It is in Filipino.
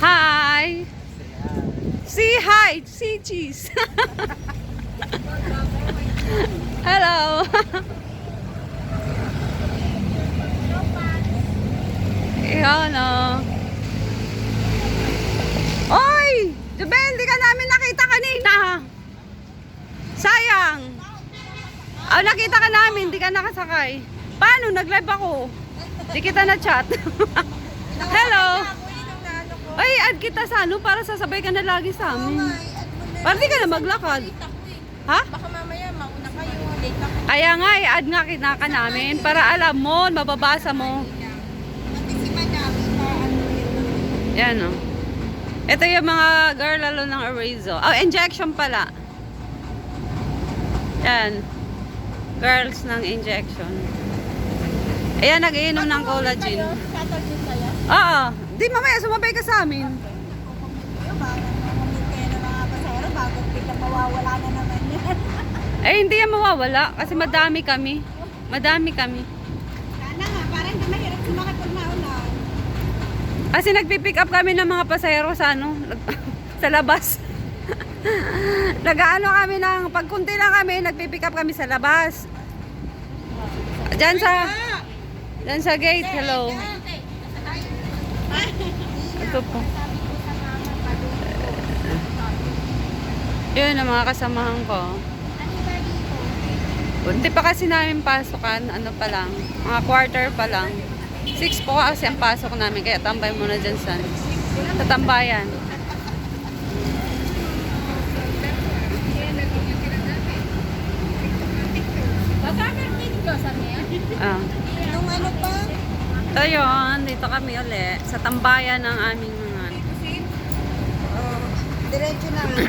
Hi! Say hi! Say cheese! Hello! Yan o. Oy! Jubel, di ka namin nakita kanina. Sayang. Oh, nakita ka namin, di ka nakasakay. Paano? Nag-live ako. Di kita na-chat. Hello. Ay, add kita sa ano para sasabay ka na lagi sa amin. Para di ka na maglakad. Ha? Baka mamaya mauna kayo, late ako. Kaya nga, i-add nga kita ka namin para alam mo, mababasa mo. Ano. Yan o. Ito yung mga girl lalo ng Arizo. Oh, injection pala. Yan. Girls ng injection. Ayan, nag-iinom ng collagen. Oo. Di mamaya, sumabay ka sa amin. Eh, hindi yan mawawala kasi madami kami. Madami kami. Sana nga, parang hindi mahirap sumakit pag naulan. Kasi nagpipick up kami ng mga pasahero sa ano, sa labas. Nagaano kami ng, pag kunti lang kami, nagpipick up kami sa labas. Diyan sa, diyan sa gate, hello. Ito po. Yun ang mga kasamahan ko. Kunti pa kasi namin pasukan, ano pa lang, mga quarter pa lang. Six po kasi ang pasok namin, kaya tambay muna dyan sa, sa tambayan. Ah. So yun, dito kami uli sa tambayan ng aming mga Oh, diretso na nga.